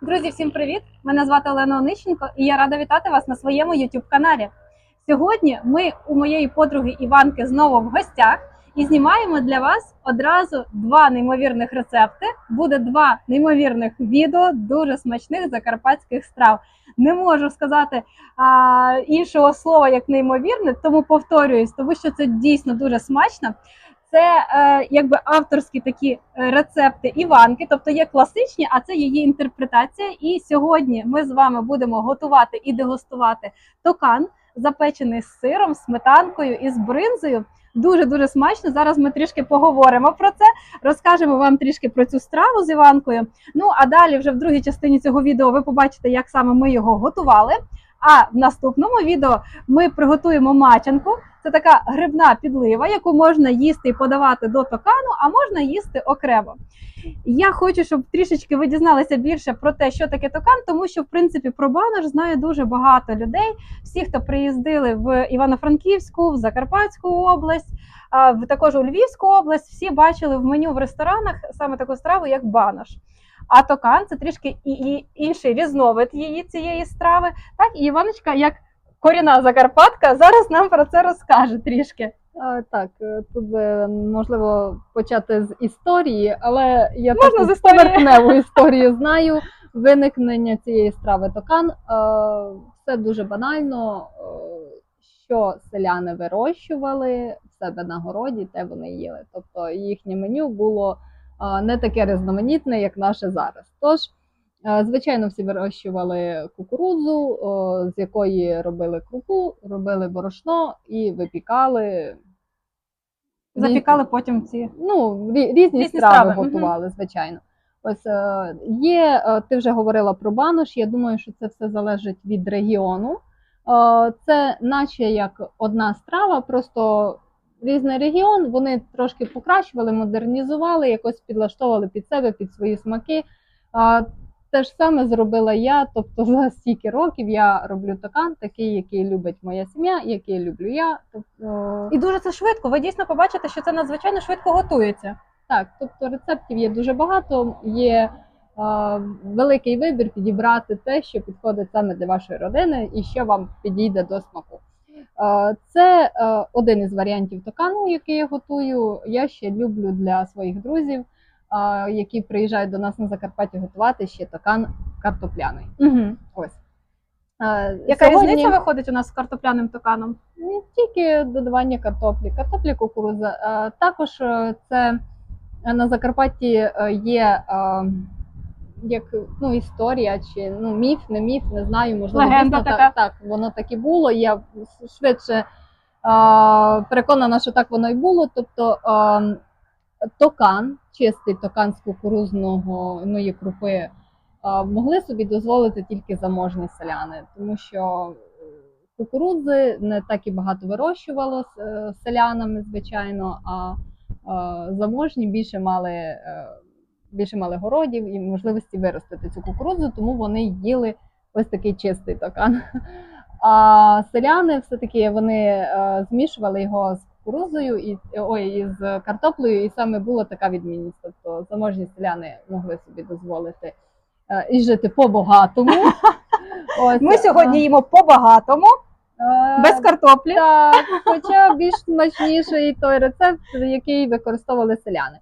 Друзі, всім привіт! Мене звати Олена Онищенко і я рада вітати вас на своєму youtube каналі. Сьогодні ми у моєї подруги Іванки знову в гостях і знімаємо для вас одразу два неймовірних рецепти. Буде два неймовірних відео дуже смачних закарпатських страв. Не можу сказати а, іншого слова як неймовірне, тому повторююсь, тому що це дійсно дуже смачно. Це е, якби авторські такі е, рецепти Іванки, тобто є класичні, а це її інтерпретація. І сьогодні ми з вами будемо готувати і дегустувати токан, запечений з сиром, сметанкою і з бринзою. Дуже дуже смачно. Зараз ми трішки поговоримо про це, розкажемо вам трішки про цю страву з Іванкою. Ну а далі, вже в другій частині цього відео, ви побачите, як саме ми його готували. А в наступному відео ми приготуємо мачанку. Це така грибна підлива, яку можна їсти і подавати до токану, а можна їсти окремо. Я хочу, щоб трішечки ви дізналися більше про те, що таке токан, тому що в принципі про банош знає дуже багато людей. Всі, хто приїздили в Івано-Франківську, в Закарпатську область, також у Львівську область, всі бачили в меню в ресторанах саме таку страву, як банош. А токан це трішки і, інший різновид її цієї страви. Так, і Іваночка, як корінна Закарпатка, зараз нам про це розкаже трішки. Так, е, тут можливо почати з історії, але я Можна таку з історії. поверхневу історію знаю. Виникнення цієї страви токан. Е, Все дуже банально. Е, Що селяни вирощували в себе на городі, те вони їли. Тобто їхнє меню було не таке різноманітне, як наше зараз. Тож, звичайно, всі вирощували кукурудзу, з якої робили крупу, робили борошно і випікали. Запікали потім ці. Ну, різні, Різні страви, страви, готували, звичайно. Ось е, є, е, ти вже говорила про банош. Я думаю, що це все залежить від регіону. Е, Це наче як одна страва, просто різний регіон. Вони трошки покращували, модернізували, якось підлаштовували під себе, під свої смаки. Те ж саме зробила я. Тобто за стільки років я роблю токан, такий, який любить моя сім'я, який люблю я. Тобто, І дуже це швидко. Ви дійсно побачите, що це надзвичайно швидко готується. Так, тобто рецептів є дуже багато, є е, великий вибір підібрати те, що підходить саме для вашої родини і що вам підійде до смаку. Е, це е, один із варіантів токану, який я готую. Я ще люблю для своїх друзів, які приїжджають до нас на Закарпаття готувати ще токан картопляний. Угу. Ось. Яка сьогодні- різниця виходить у нас з картопляним токаном? не тільки додавання картоплі, картоплі, кукурудза. Також е, це е, на Закарпатті е, є як ну, історія чи ну, міф, не міф, не знаю, можливо, Легенда дійсно така. Так, так, воно так і було. Я швидше переконана, що так воно і було. Тобто токан, чистий токан з кукурузного ну, крупи, е, могли собі дозволити тільки заможні селяни, тому що е, кукурудзи не так і багато вирощувало е, селянами, звичайно, а заможні більше мали, більше мали городів і можливості виростити цю кукурудзу, тому вони їли ось такий чистий токан. А селяни все-таки вони змішували його з кукурудзою і ой, і з картоплею, і саме була така відмінність. Тобто заможні селяни могли собі дозволити е, і жити по-багатому. Ми сьогодні їмо по-багатому, е, без картоплі. так, хоча більш смачніший той рецепт, який використовували селяни.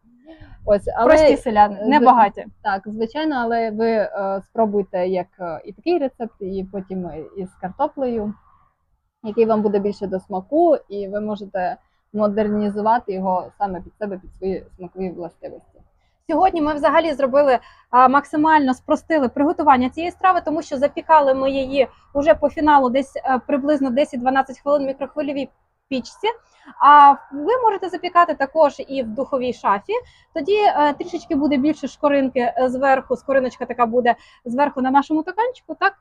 Ось, але Прості селяни, не багаті. так, звичайно, але ви е, спробуйте як е, і такий рецепт, і потім із картоплею, який вам буде більше до смаку, і ви можете модернізувати його саме під себе, під свої смакові властивості. Сьогодні ми взагалі зробили а, максимально спростили приготування цієї страви, тому що запікали ми її уже по фіналу десь е, приблизно 10-12 хвилин в мікрохвильовій пічці. А ви можете запікати також і в духовій шафі. Тоді е, трішечки буде більше шкоринки е, зверху. Скориночка така буде зверху на нашому токанчику. Так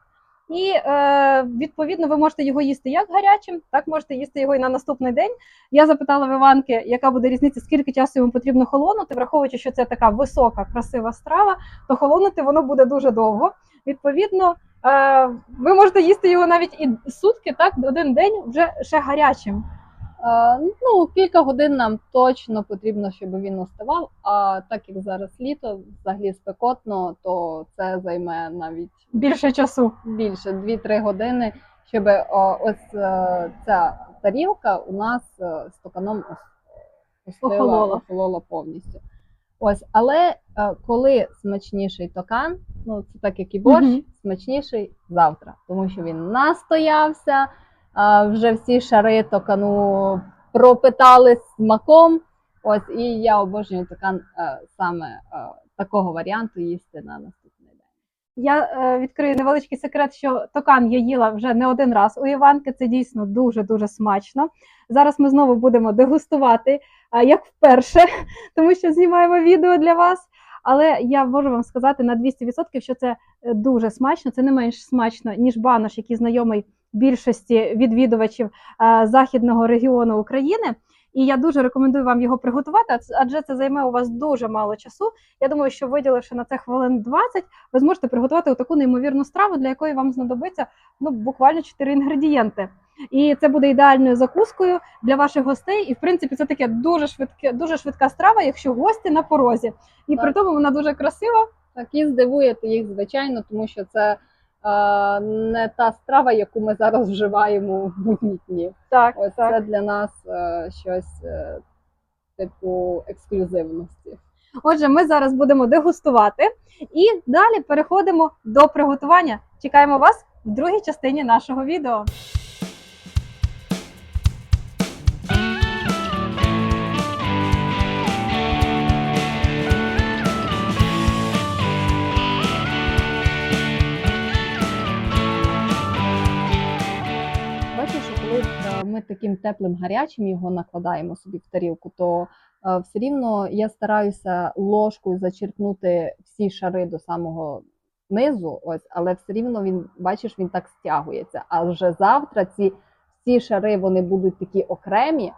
і е, відповідно ви можете його їсти як гарячим, так можете їсти його і на наступний день. Я запитала в Іванки, яка буде різниця, скільки часу йому потрібно холонути, враховуючи, що це така висока, красива страва, то холонути воно буде дуже довго. Відповідно, е, ви можете їсти його навіть і сутки, так, один день вже ще гарячим. Е, Ну, кілька годин нам точно потрібно, щоб він остивав. А так як зараз літо, взагалі спекотно, то це займе навіть Більше часу. більше 2-3 години, щоб ось е, ця тарілка у нас е, з токаном остила, Охолола. охолола повністю. Ось, але коли смачніший токан, ну це так як і борщ, Мгм. смачніший завтра, тому що він настоявся, вже всі шари токану пропитали смаком. Ось, і я обожнюю токан е, саме е, такого варіанту їсти на наступний день. Я е, відкрию невеличкий секрет, що токан я їла вже не один раз у Іванки. Це дійсно дуже дуже смачно. Зараз ми знову будемо дегустувати, як вперше, тому що знімаємо відео для вас. Але я можу вам сказати на 200%, що це дуже смачно. Це не менш смачно, ніж банош, який знайомий більшості відвідувачів е, західного регіону України. І я дуже рекомендую вам його приготувати, адже- це займе у вас дуже мало часу. Я думаю, що виділивши на це хвилин 20, ви зможете приготувати таку неймовірну страву, для якої вам знадобиться ну буквально 4 інгредієнти. І це буде ідеальною закускою для ваших гостей. І в принципі, це таке дуже швидке, дуже швидка страва, якщо гості на порозі. І Так. при тому вона дуже красива. Так, і здивуєте їх, звичайно, тому що це не та страва, яку ми зараз вживаємо в будні дні. Так, Ось так. це для нас е, щось е, типу ексклюзивності. Отже, ми зараз будемо дегустувати і далі переходимо до приготування. Чекаємо вас в другій частині нашого відео. Ми таким теплим гарячим його накладаємо собі в тарілку, то е, все рівно я стараюся ложкою зачерпнути всі шари до самого низу, ось, але все рівно він, бачиш, він так стягується. А вже завтра ці всі шари вони будуть такі окремі,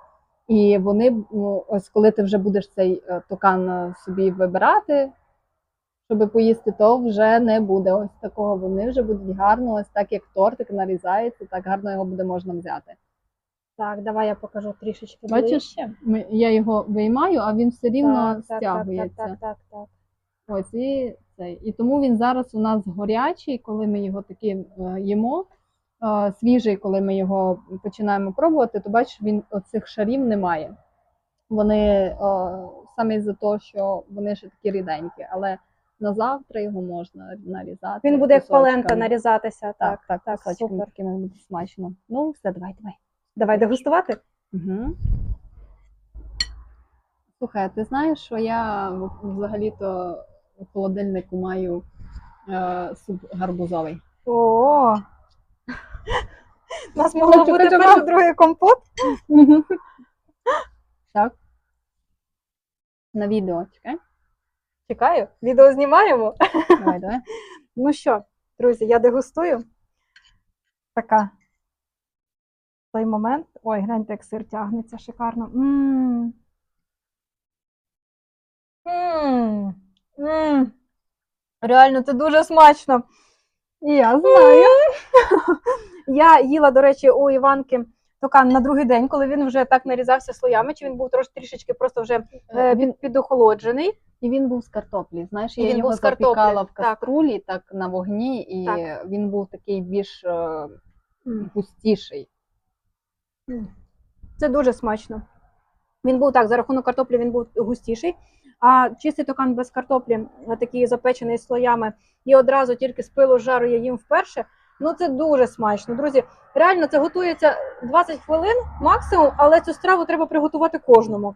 і вони, ну, ось коли ти вже будеш цей е, токан е, собі вибирати, щоб поїсти, то вже не буде ось такого. Вони вже будуть гарно, ось так як тортик нарізається, так гарно його буде можна взяти. Так, давай я покажу трішечки. Бачиш? ближче. Ми, я його виймаю, а він все рівно Так, так, так, стягується. так, так, так. Ось і цей. І тому він зараз у нас гарячий, коли ми його таки е, їмо. е, Свіжий, коли ми його починаємо пробувати, то бачиш, він оцих шарів немає. Вони е, саме за те, що вони ще такі ріденькі, але на завтра його можна нарізати. Він буде як кусочками. паленка нарізатися. Так, Так, так, так, кусочками супер. такими буде смачно. Ну, все, давай, давай. Давай дегустувати. Угу. Слухай, а ти знаєш, що я взагалі-то у холодильнику маю е, суп гарбузовий. О, у нас могло бути перший, другий компот. Так. На відео, чекай. Чекаю, відео знімаємо. Давай, давай. Ну що, друзі, я дегустую. Така. Той момент. Ой, гляньте, як сир тягнеться шикарно. М. М. М. Реально, це дуже смачно. Я знаю. Я їла, до речі, у Іванки токан на другий день, коли він вже так нарізався слоями, чи він був трошки трішечки просто вже е, Він, підохолоджений. і він був з картоплі. Знаєш, І я він його був запікала в каструлі, так. на вогні, і Так. він був такий більш е, густіший. Це дуже смачно. Він був так, за рахунок картоплі він був густіший, а чистий токан без картоплі, такий запечений слоями, і одразу тільки з пилу жару я їм вперше. Ну це дуже смачно. Друзі, реально це готується 20 хвилин максимум, але цю страву треба приготувати кожному.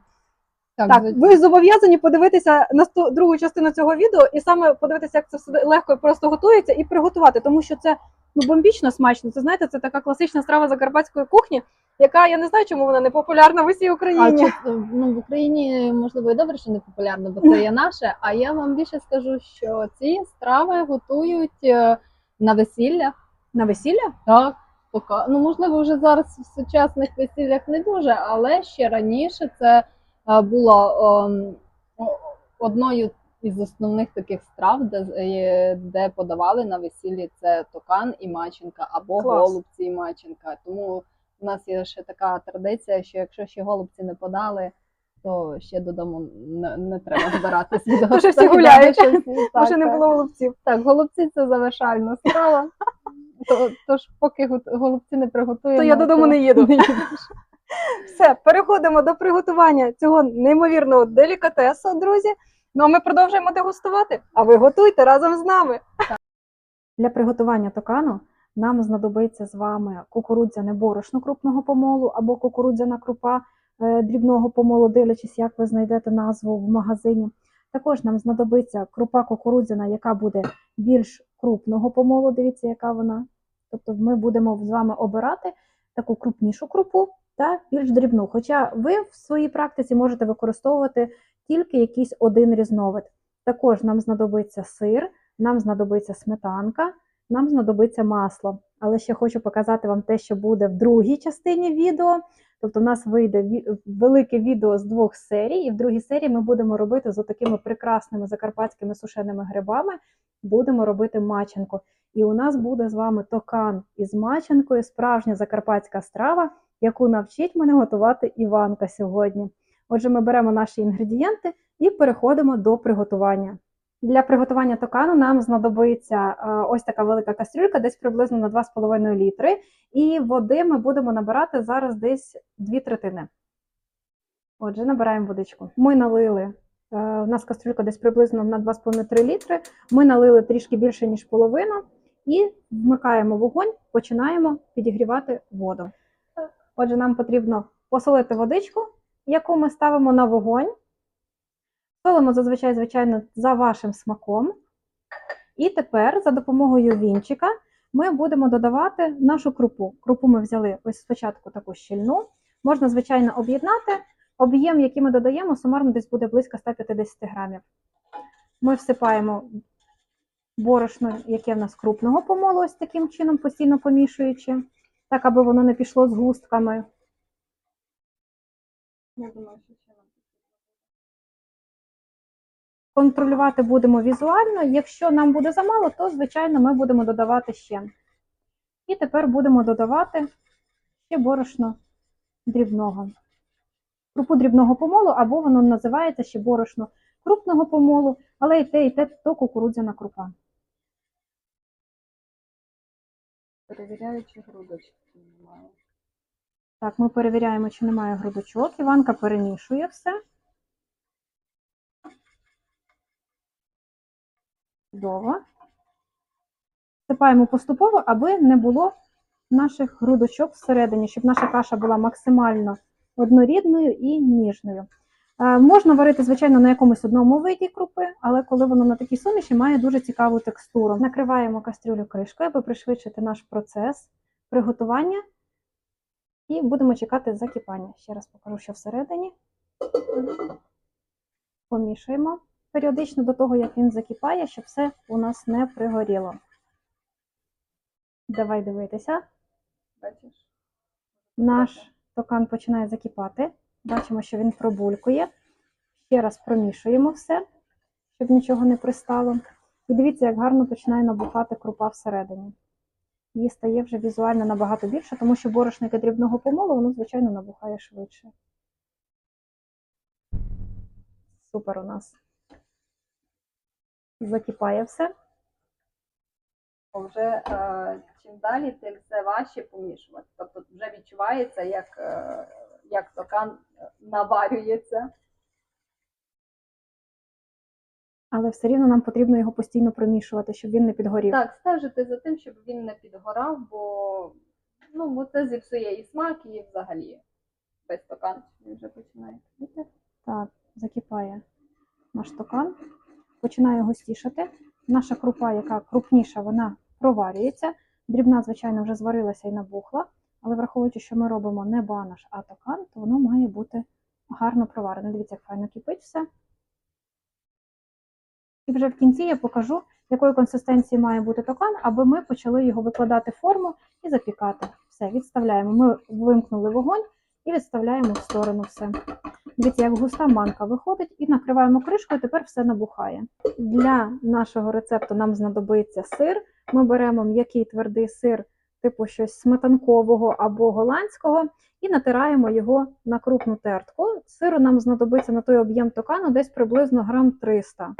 Так, звичайно. ви зобов'язані подивитися на сто- другу частину цього відео і саме подивитися, як це все легко і просто готується, і приготувати, тому що це ну бомбічно смачно. Це знаєте, це така класична страва закарпатської кухні, яка я не знаю, чому вона не популярна в усій А чи, ну, в Україні можливо і добре, що не популярно, бо це є наше. А я вам більше скажу, що ці страви готують е, на весіллях. На весілля? Так. Ну можливо, вже зараз в сучасних весіллях не дуже, але ще раніше це е, було ем, одною із основних таких страв, де, е, де подавали на весіллі це токан і маченка, або Клас. голубці і маченка. Тому У нас є ще така традиція, що якщо ще голубці не подали, то ще додому не, не треба збиратись від Вже всі гуляють. Вже всі- так, Вже не так. було голубців. Так, голубці це завершальна справа. То, тож, поки голубці не приготуємо, То я додому не їду. Все, переходимо до приготування цього неймовірного делікатесу, друзі. Ну а ми продовжуємо дегустувати. А ви готуйте разом з нами. Для приготування токану нам знадобиться з вами кукурудзяне борошно крупного помолу або кукурудзяна крупа е, дрібного помолу, дивлячись, як ви знайдете назву в магазині. Також нам знадобиться крупа кукурудзяна, яка буде більш крупного помолу. Дивіться, яка вона. Тобто ми будемо з вами обирати таку крупнішу крупу та більш дрібну. Хоча ви в своїй практиці можете використовувати тільки якийсь один різновид. Також нам знадобиться сир, нам знадобиться сметанка, нам знадобиться масло. Але ще хочу показати вам те, що буде в другій частині відео. Тобто, в нас вийде велике відео з двох серій, і в другій серії ми будемо робити з такими прекрасними закарпатськими сушеними грибами. Будемо робити маченку. І у нас буде з вами токан із маченкою, справжня закарпатська страва, яку навчить мене готувати Іванка сьогодні. Отже, ми беремо наші інгредієнти і переходимо до приготування. Для приготування токану нам знадобиться е, ось така велика кастрюлька, десь приблизно на 2,5 літри. І води ми будемо набирати зараз десь 2 третини. Отже, набираємо водичку. Ми налили, е, у нас кастрюлька десь приблизно на 2,5-3 літри. Ми налили трішки більше, ніж половину, і вмикаємо вогонь, починаємо підігрівати воду. Отже, нам потрібно посолити водичку, яку ми ставимо на вогонь. Солимо зазвичай, звичайно, за вашим смаком. І тепер за допомогою вінчика ми будемо додавати нашу крупу. Крупу ми взяли ось спочатку таку щільну. Можна, звичайно, об'єднати. Об'єм, який ми додаємо, сумарно десь буде близько 150 грамів. Ми всипаємо борошно, яке в нас крупного помолу, ось таким чином, постійно помішуючи, так, аби воно не пішло з густками. Контролювати будемо візуально. Якщо нам буде замало, то, звичайно, ми будемо додавати ще. І тепер будемо додавати ще борошно дрібного. Крупу дрібного помолу, або воно називається ще борошно крупного помолу, але і те, і те то кукурудзяна крупа. Перевіряю, чи грудочки немає. Так, ми перевіряємо, чи немає грудочок. Іванка перемішує все. Чудово. Всипаємо поступово, аби не було наших грудочок всередині, щоб наша каша була максимально однорідною і ніжною. Е, Можна варити, звичайно, на якомусь одному виді крупи, але коли воно на такій суміші, має дуже цікаву текстуру. Накриваємо кастрюлю кришкою, аби пришвидшити наш процес приготування. І будемо чекати закипання. Ще раз покажу, що всередині. Помішуємо періодично до того, як він закипає, щоб все у нас не пригоріло. Давай дивитися. Бачиш? Наш токан починає закипати. Бачимо, що він пробулькує. Ще раз промішуємо все, щоб нічого не пристало. І дивіться, як гарно починає набухати крупа всередині. Її стає вже візуально набагато більше, тому що борошно яке дрібного помолу, воно, звичайно, набухає швидше. Супер у нас. Закипає все. Вже е, чим далі, тим все важче помішувати. Тобто вже відчувається, як, е, як токан е, наварюється. Але все рівно нам потрібно його постійно промішувати, щоб він не підгорів. Так, стежити за тим, щоб він не підгорав, бо, ну, бо це зіпсує і смак, і взагалі весь токан вже починає. кипіти. Так, закипає наш токан, починає густішати. Наша крупа, яка крупніша, вона проварюється. Дрібна, звичайно, вже зварилася і набухла, але враховуючи, що ми робимо не банаш, а токан, то воно має бути гарно проварене. Дивіться, як файно кипить все. І вже в кінці я покажу, якої консистенції має бути токан, аби ми почали його викладати в форму і запікати. Все, відставляємо. Ми вимкнули вогонь і відставляємо в сторону все. Дивіться, як густа манка виходить, і накриваємо кришкою, тепер все набухає. Для нашого рецепту нам знадобиться сир. Ми беремо м'який твердий сир типу щось сметанкового або голландського, і натираємо його на крупну тертку. Сиру нам знадобиться на той об'єм токану десь приблизно грам 300.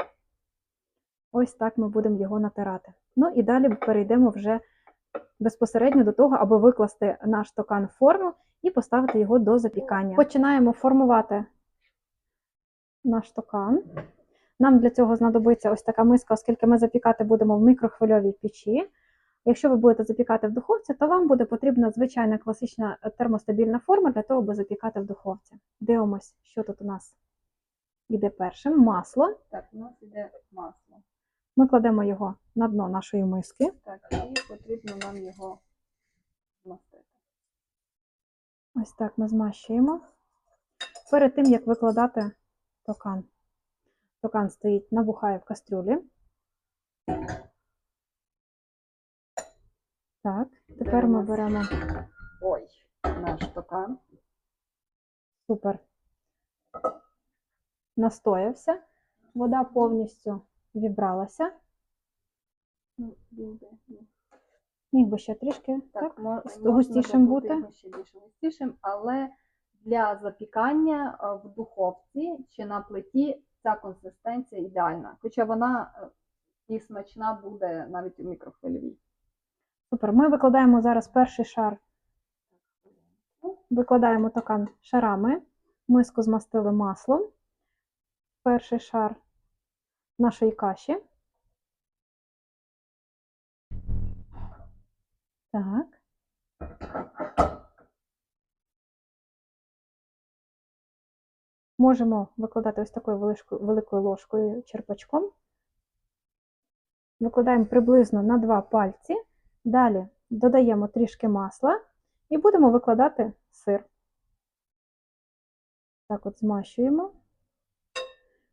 Ось так ми будемо його натирати. Ну і далі перейдемо вже безпосередньо до того, аби викласти наш токан в форму і поставити його до запікання. Починаємо формувати наш токан. Нам для цього знадобиться ось така миска, оскільки ми запікати будемо в мікрохвильовій печі. Якщо ви будете запікати в духовці, то вам буде потрібна звичайна класична термостабільна форма для того, аби запікати в духовці. Дивимось, що тут у нас іде першим. Масло. Так, у нас іде масло. Ми кладемо його на дно нашої миски. Так, і потрібно нам його Ось так ми змащуємо. Перед тим, як викладати токан. Токан стоїть, набухає в кастрюлі. Так, тепер ми беремо Ой, наш токан. супер. Настоявся. Вода повністю вібралася. Ну, він би, ну, Міг би ще трішки, Так, так? з- густішим бути? ще більш густішим, але для запікання е, в духовці чи на плиті ця консистенція ідеальна. Хоча вона е, і смачна буде навіть у мікрохвильовій. Супер. Ми викладаємо зараз перший шар. Викладаємо токан шарами. Миску змастили маслом. Перший шар нашої каші. Так. Можемо викладати ось такою великою ложкою черпачком. Викладаємо приблизно на два пальці. Далі додаємо трішки масла і будемо викладати сир. Так от змащуємо.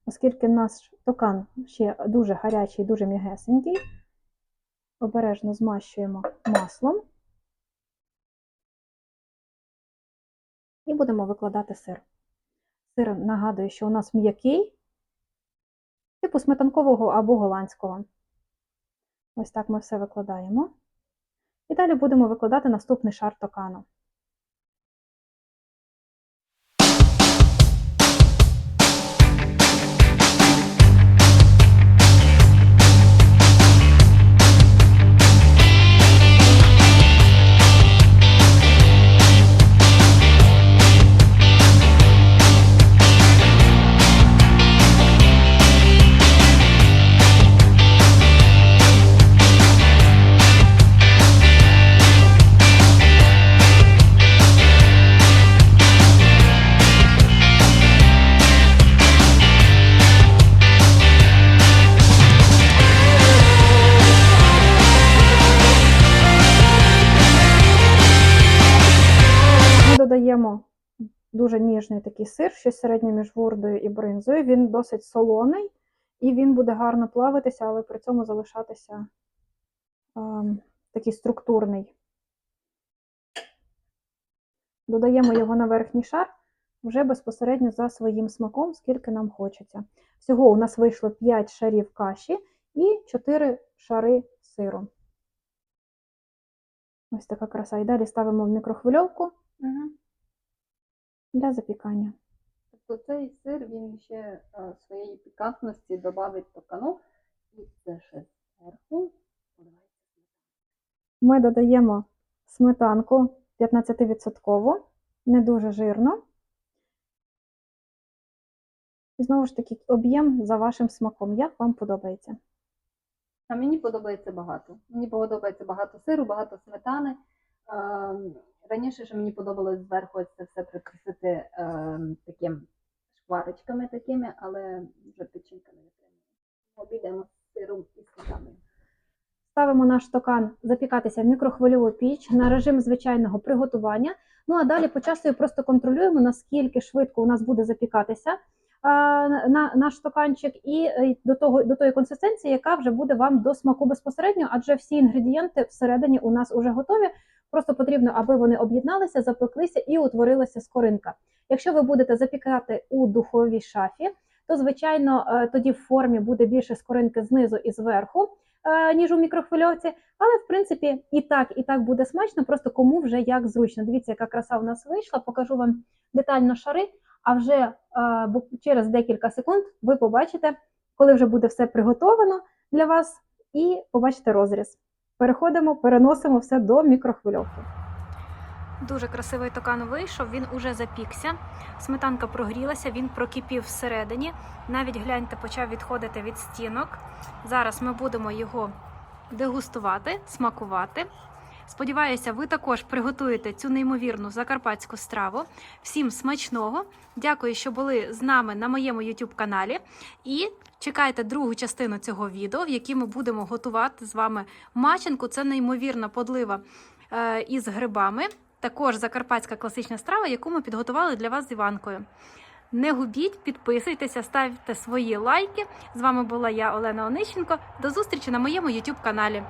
Оскільки наш токан ще дуже гарячий, дуже м'ягесенький, обережно змащуємо маслом і будемо викладати сир. Сир нагадую, що у нас м'який, типу сметанкового або голландського. Ось так ми все викладаємо. І далі будемо викладати наступний шар токану. Дуже такий сир, щось середнє між вурдою і бринзою. Він досить солоний і він буде гарно плавитися, але при цьому залишатися ем, такий структурний. Додаємо його на верхній шар вже безпосередньо за своїм смаком, скільки нам хочеться. Всього у нас вийшло 5 шарів каші і 4 шари сиру. Ось така краса. І далі ставимо в мікрохвильовку Угу. Для запікання. Тобто цей сир він ще е, своєї пікантності додавить токану. І це ще зверху. Ми додаємо сметанку 15%, не дуже жирно. І знову ж таки, об'єм за вашим смаком, як вам подобається. А мені подобається багато. Мені подобається багато сиру, багато сметани. Ем, Раніше що мені подобалось зверху це все прикрасити е, таким шкварочками такими, але вже печінками не витримує. Обійдемо сиром і сметаною. Ставимо наш стакан запікатися в мікрохвильову піч на режим звичайного приготування. Ну а далі по часу просто контролюємо, наскільки швидко у нас буде запікатися на наш стаканчик, і е, до того до тої консистенції, яка вже буде вам до смаку безпосередньо, адже всі інгредієнти всередині у нас вже готові. Просто потрібно, аби вони об'єдналися, запеклися і утворилася скоринка. Якщо ви будете запікати у духовій шафі, то звичайно е, тоді в формі буде більше скоринки знизу і зверху. е, ніж у мікрохвильовці. Але в принципі і так, і так буде смачно, просто кому вже як зручно. Дивіться, яка краса у нас вийшла. Покажу вам детально шари. А вже е, через декілька секунд ви побачите, коли вже буде все приготовано для вас, і побачите розріз. Переходимо, переносимо все до мікрохвильовки. Дуже красивий токан вийшов, він уже запікся. Сметанка прогрілася, він прокипів всередині. Навіть гляньте, почав відходити від стінок. Зараз ми будемо його дегустувати, смакувати. Сподіваюся, ви також приготуєте цю неймовірну закарпатську страву. Всім смачного! Дякую, що були з нами на моєму YouTube каналі. І чекайте другу частину цього відео, в якій ми будемо готувати з вами маченку. Це неймовірна подлива е, із грибами. Також закарпатська класична страва, яку ми підготували для вас з Іванкою. Не губіть, підписуйтеся, ставте свої лайки. З вами була я, Олена Онищенко. До зустрічі на моєму YouTube каналі.